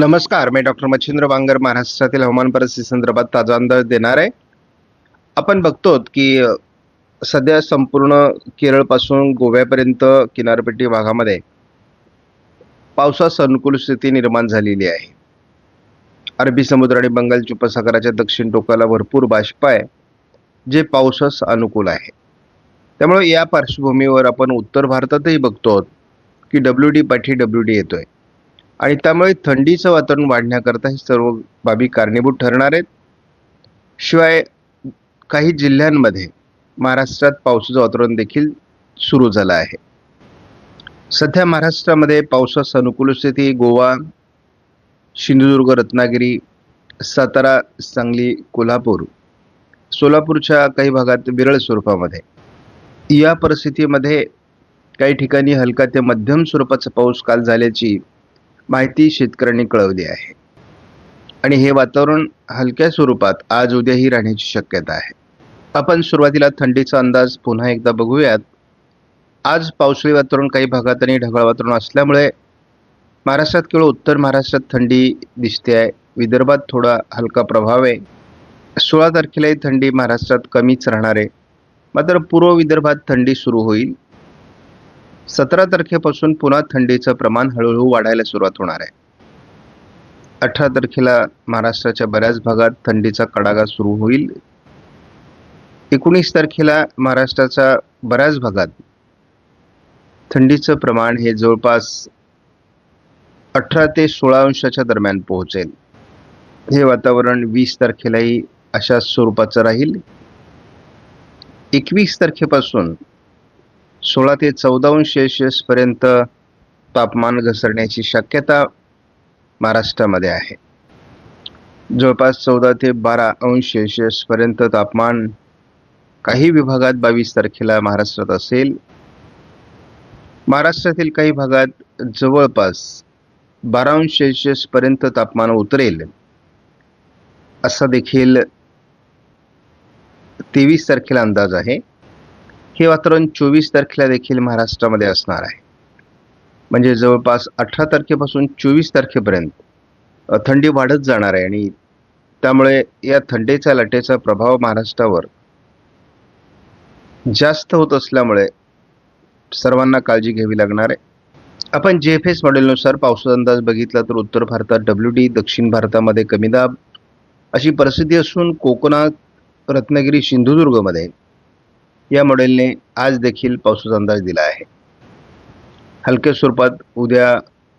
नमस्कार मी डॉक्टर मच्छिंद्र बांगर महाराष्ट्रातील हवामान परिस्थिती संदर्भात ताजा अंदाज देणार आहे. आपण बघतो की सध्या संपूर्ण केरळपासून गोव्यापर्यंत किनारपट्टी भागामध्ये पावसास अनुकूल स्थिती निर्माण झालेली आहे. अरबी समुद्र आणि बंगालच्या उपसागराच्या दक्षिण टोकाला भरपूर बाष्प आहे जे पावसास अनुकूल आहे. त्यामुळे या पार्श्वभूमीवर आपण उत्तर भारतातही बघतो की डब्ल्यू डी पाठी डब्ल्यू डी येतोय. आणि त्यामुळे थंडीचं वातावरण वाढण्याकरता हे सर्व बाबी कारणीभूत ठरणार आहेत. शिवाय काही जिल्ह्यांमध्ये महाराष्ट्रात पावसाचं वातावरण देखील सुरू झालं आहे. सध्या महाराष्ट्रामध्ये पावसास अनुकूल स्थिती गोवा सिंधुदुर्ग रत्नागिरी सातारा सांगली कोल्हापूर सोलापूरच्या काही भागात विरळ स्वरूपामध्ये. या परिस्थितीमध्ये काही ठिकाणी हलका ते मध्यम स्वरूपाचा पाऊस काल झाल्याची माहिती शेतकऱ्यांनी कळवली आहे. आणि हे वातावरण हलक्या स्वरूपात आज उद्याही राहण्याची शक्यता आहे. आपण सुरुवातीला थंडीचा अंदाज पुन्हा एकदा बघूयात. आज पावसाळी वातावरण काही भागात आणि ढगाळ वातावरण असल्यामुळे महाराष्ट्रात केवळ उत्तर महाराष्ट्रात थंडी दिसते आहे. विदर्भात थोडा हलका प्रभाव आहे. सोळा तारखेलाही थंडी महाराष्ट्रात कमीच राहणार आहे. मात्र पूर्व विदर्भात थंडी सुरू होईल. सतरा तारखेपासून पुन्हा थंडीचं प्रमाण हळूहळू वाढायला सुरुवात होणार आहे. अठरा तारखेला महाराष्ट्राच्या बऱ्याच भागात थंडीचा कडागा सुरू होईल. एकोणीस तारखेला महाराष्ट्राच्या बऱ्याच भागात थंडीचं प्रमाण हे जवळपास अठरा ते सोळा अंशाच्या दरम्यान पोहोचेल. हे वातावरण वीस तारखेलाही अशा स्वरूपाचं राहील. एकवीस तारखेपासून सोळा ते चौदा अंश सेल्सिअसपर्यंत तापमान घसरण्याची शक्यता महाराष्ट्रामध्ये आहे. जवळपास चौदा ते बारा अंश सेल्सिअसपर्यंत तापमान काही विभागात बावीस तारखेला महाराष्ट्रात असेल. महाराष्ट्रातील काही भागात जवळपास बारा अंश सेल्सिअसपर्यंत तापमान उतरेल. असा देखील तेवीस तारखेला अंदाज आहे. हे वातावरण चोवीस तारखेला देखील महाराष्ट्रामध्ये असणार आहे. म्हणजे जवळपास अठरा तारखेपासून चोवीस तारखेपर्यंत थंडी वाढत जाणार आहे आणि त्यामुळे या थंडीच्या लाटेचा प्रभाव महाराष्ट्रावर जास्त होत असल्यामुळे सर्वांना काळजी घ्यावी लागणार आहे. आपण जे एफ एस मॉडेलनुसार पावसाचा अंदाज बघितला तर उत्तर भारतात डब्ल्यू डी दक्षिण भारतामध्ये कमी दाब अशी परिस्थिती असून कोकणात रत्नागिरी सिंधुदुर्गमध्ये या मॉडेलने आज देखील पावसाचा अंदाज दिला आहे. हलक्या स्वरूपात उद्या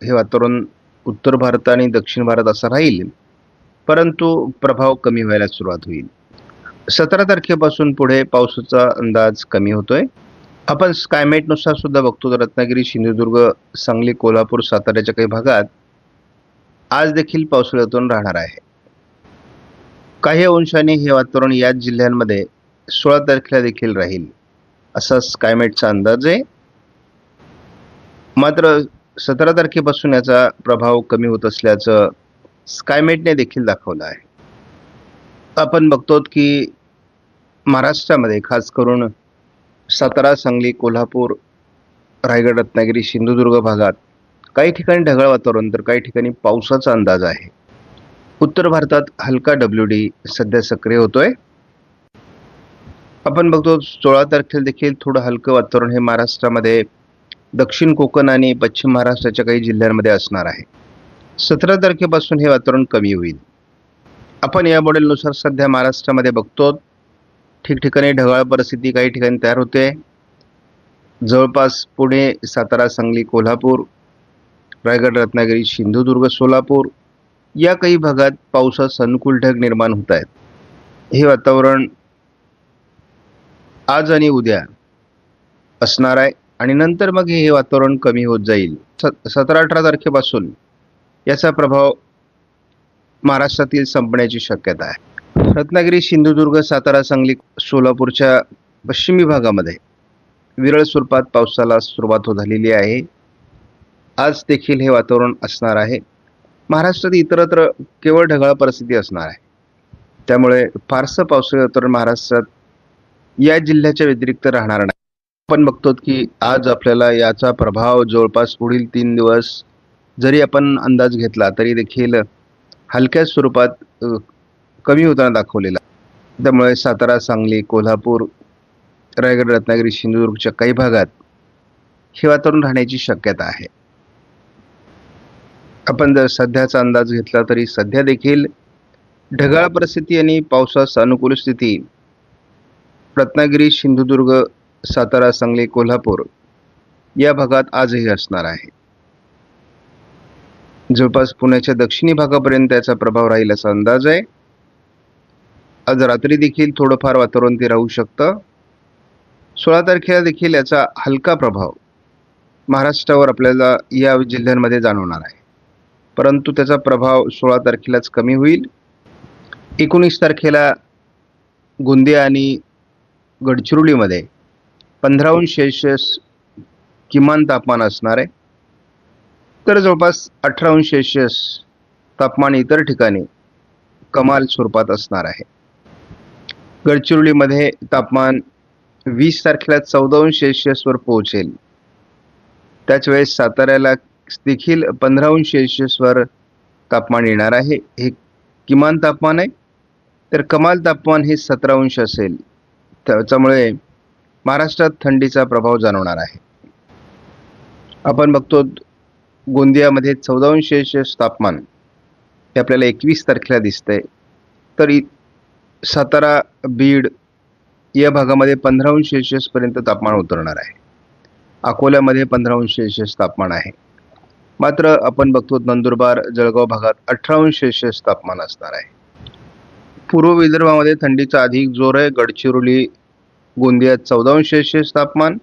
हे वातावरण उत्तर भारत आणि दक्षिण भारत असं राहील परंतु प्रभाव कमी व्हायला सुरुवात होईल. सतरा तारखेपासून पुढे पावसाचा अंदाज कमी होतोय. आपण स्कायमेटनुसार सुद्धा बघतो तर रत्नागिरी सिंधुदुर्ग सांगली कोल्हापूर साताऱ्याच्या काही भागात आज देखील पावसाळ्यातून राहणार आहे. काही अंशाने हे वातावरण याच जिल्ह्यांमध्ये सोळा तारखेला देखील राहील. असा स्कायमेटचा अंदाज आहे. मात्र सतरा तारखेपासून याचा प्रभाव कमी होत असल्याचं स्कायमेटने देखील दाखवलं आहे. आपण बघतो की महाराष्ट्रामध्ये खास करून सातारा सांगली कोल्हापूर रायगड रत्नागिरी सिंधुदुर्ग भागात काही ठिकाणी ढगाळ वातावरण तर काही ठिकाणी पावसाचा अंदाज आहे. उत्तर भारतात हलका डब्ल्यू डी सध्या सक्रिय होतोय. आपण बघतो सोळा तारखेला देखील थोडं हलकं वातावरण हे महाराष्ट्रामध्ये दक्षिण कोकण आणि पश्चिम महाराष्ट्राच्या काही जिल्ह्यांमध्ये असणार आहे. सतरा तारखेपासून हे वातावरण कमी होईल. आपण या मॉडेलनुसार सध्या महाराष्ट्रामध्ये बघतो ठिकठिकाणी ढगाळ परिस्थिती काही ठिकाणी तयार होते. जवळपास पुणे सातारा सांगली कोल्हापूर रायगड रत्नागिरी सिंधुदुर्ग सोलापूर या काही भागात पावसास अनुकूल ढग निर्माण होत आहेत. हे वातावरण आज आणि उद्या असणार आहे. आणि नंतर मग हे वातावरण कमी होत जाईल. सतरा अठरा तारखेपासून याचा प्रभाव महाराष्ट्रातील संपण्याची शक्यता आहे. रत्नागिरी सिंधुदुर्ग सातारा सांगली सोलापूरच्या पश्चिमी भागामध्ये विरळ स्वरूपात पावसाला सुरुवात हो झालेली आहे. आज देखील हे वातावरण असणार आहे. महाराष्ट्रात इतरत्र केवळ ढगाळ परिस्थिती असणार आहे. त्यामुळे फारसं पावसाळी वातावरण महाराष्ट्रात या जिल्ह्याच्या व्यतिरिक्त राहणार नाही. आपण बघतो की आज आपल्याला याचा प्रभाव जवळपास पुढील तीन दिवस जरी आपण अंदाज घेतला तरी देखील हलक्या स्वरूपात कमी होताना दाखवलेला. त्यामुळे सातारा सांगली कोल्हापूर रायगड रत्नागिरी सिंधुदुर्गच्या काही भागात हे वातावरण राहण्याची शक्यता आहे. आपण जर सध्याचा अंदाज घेतला तरी सध्या देखील ढगाळ परिस्थिती आणि पावसास अनुकूल स्थिती रत्नागिरी सिंधुदुर्ग सातारा सांगली कोल्हापूर या भागात आजही असणार आहे. जवळपास पुण्याच्या दक्षिणी भागापर्यंत याचा प्रभाव राहील असा अंदाज आहे. आज रात्री देखील थोडंफार वातावरण ते राहू शकतं. सोळा तारखेला देखील याचा हलका प्रभाव महाराष्ट्रावर आपल्याला या जिल्ह्यांमध्ये जाणवणार आहे. परंतु त्याचा प्रभाव सोळा तारखेलाच कमी होईल. एकोणीस तारखेला गोंदिया आणि गडचिरोलीमध्ये पंधराहून सेल्शियस किमान तापमान असणार आहे. तर जवळपास अठरा अंश तापमान इतर ठिकाणी कमाल स्वरूपात असणार आहे. गडचिरोलीमध्ये तापमान वीस तारखेला चौदा अंश पोहोचेल. त्याच वेळेस साताऱ्याला देखील पंधराहून सेल्शियसवर तापमान येणार आहे. हे किमान तापमान आहे. तर कमाल तापमान हे सतरा अंश असेल. त्याच्यामुळे महाराष्ट्रात थंडीचा प्रभाव जाणवणार आहे. आपण बघतो गोंदियामध्ये चौदा अंश तापमान हे आपल्याला एकवीस तारखेला दिसतंय. तर सातारा बीड या भागामध्ये पंधरा अंश तापमान उतरणार आहे. अकोल्यामध्ये पंधरा अंश तापमान आहे. मात्र आपण बघतो नंदुरबार जळगाव भागात अठरा अंश तापमान असणार आहे. पूर्व विदर्भामध्ये थंडीचा अधिक जोर आहे. गडचिरोली गोंदियात चौदा अंश सेल्सिअस तापमान.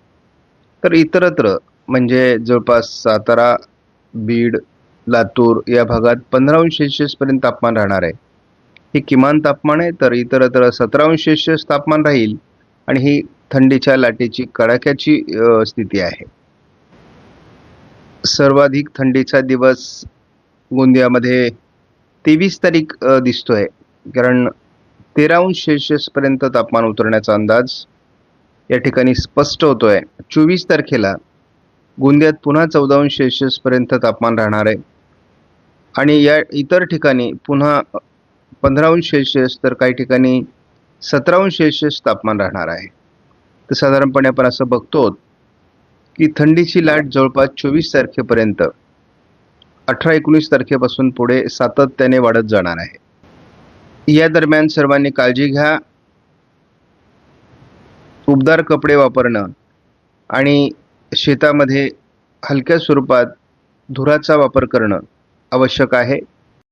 तर इतरत्र म्हणजे जवळपास सातारा बीड लातूर या भागात पंधरा अंश सेल्सिअसपर्यंत तापमान राहणार आहे. हे किमान तापमान आहे तर इतरत्र सतरा अंश सेल्सिअस तापमान राहील आणि ही थंडीच्या लाटेची कडाक्याची स्थिती आहे. सर्वाधिक थंडीचा दिवस गोंदियामध्ये तेवीस तारीख दिसतोय. कारण तेरा अंश सेल्सिअसपर्यंत तापमान उतरण्याचा अंदाज या ठिकाणी स्पष्ट होतोय. चोवीस तारखेला गोंदियात पुन्हा चौदा अंश सेल्सिअसपर्यंत तापमान राहणार आहे. आणि या इतर ठिकाणी पुन्हा पंधरा अंश सेल्सिअस तर काही ठिकाणी सतरा अंश सेल्सिअस तापमान राहणार आहे. तर साधारणपणे आपण असं बघतो की थंडीची लाट जवळपास चोवीस तारखेपर्यंत अठरा एकोणीस तारखेपासून पुढे सातत्याने वाढत जाणार आहे. या दरम्यान सर्वांनी काळजी घ्या. उबदार कपडे वापरणं आणि शेतामध्ये हलक्या स्वरूपात धुराचा वापर करणं आवश्यक आहे.